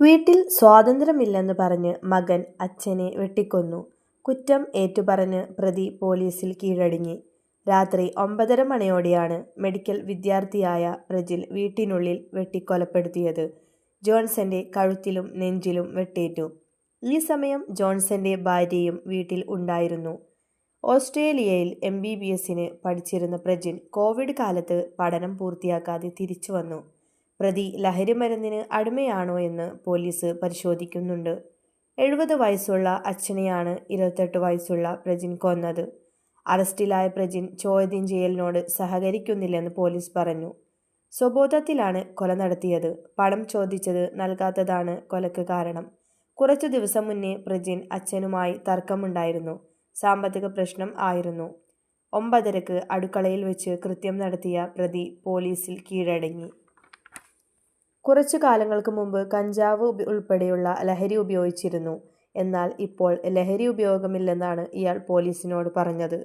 വീട്ടിൽ സ്വാതന്ത്ര്യമില്ലെന്ന് പറഞ്ഞ് മകൻ അച്ഛനെ വെട്ടിക്കൊന്നു. കുറ്റം ഏറ്റുപറഞ്ഞ് പ്രതി പോലീസിൽ കീഴടങ്ങി. രാത്രി ഒമ്പതര മണിയോടെയാണ് മെഡിക്കൽ വിദ്യാർത്ഥിയായ പ്രജിൽ വീട്ടിനുള്ളിൽ വെട്ടിക്കൊലപ്പെടുത്തിയത്. ജോൺസന്റെ കഴുത്തിലും നെഞ്ചിലും വെട്ടേറ്റു. ഈ സമയം ജോൺസന്റെ ഭാര്യയും വീട്ടിൽ ഉണ്ടായിരുന്നു. ഓസ്ട്രേലിയയിൽ എം ബി ബി എസിന് പഠിച്ചിരുന്ന പ്രജിൻ കോവിഡ് കാലത്ത് പഠനം പൂർത്തിയാക്കാതെ തിരിച്ചു വന്നു പ്രതി ലഹരിമരുന്നിന് അടിമയാണോ എന്ന് പോലീസ് പരിശോധിക്കുന്നുണ്ട്. എഴുപത് വയസ്സുള്ള അച്ഛനെയാണ് ഇരുപത്തെട്ട് വയസ്സുള്ള പ്രജിൻ കൊന്നത്. അറസ്റ്റിലായ പ്രജിൻ ചോദ്യം ചെയ്യലിനോട് സഹകരിക്കുന്നില്ലെന്ന് പോലീസ് പറഞ്ഞു. സ്വബോധത്തിലാണ് കൊല നടത്തിയത്. പണം ചോദിച്ചത് നൽകാത്തതാണ് കൊലക്ക് കാരണം. കുറച്ചു ദിവസം മുന്നേ പ്രജിൻ അച്ഛനുമായി തർക്കമുണ്ടായിരുന്നു. സാമ്പത്തിക പ്രശ്നം ആയിരുന്നു. ഒമ്പതരക്ക് അടുക്കളയിൽ വെച്ച് കൃത്യം നടത്തിയ പ്രതി പോലീസിൽ കീഴടങ്ങി. കുറച്ചു കാലങ്ങൾക്ക് മുമ്പ് കഞ്ചാവ് ഉൾപ്പെടെയുള്ള ലഹരി ഉപയോഗിച്ചിരുന്നു. എന്നാൽ ഇപ്പോൾ ലഹരി ഉപയോഗമില്ലെന്നാണ് ഇയാൾ പോലീസിനോട് പറഞ്ഞത്.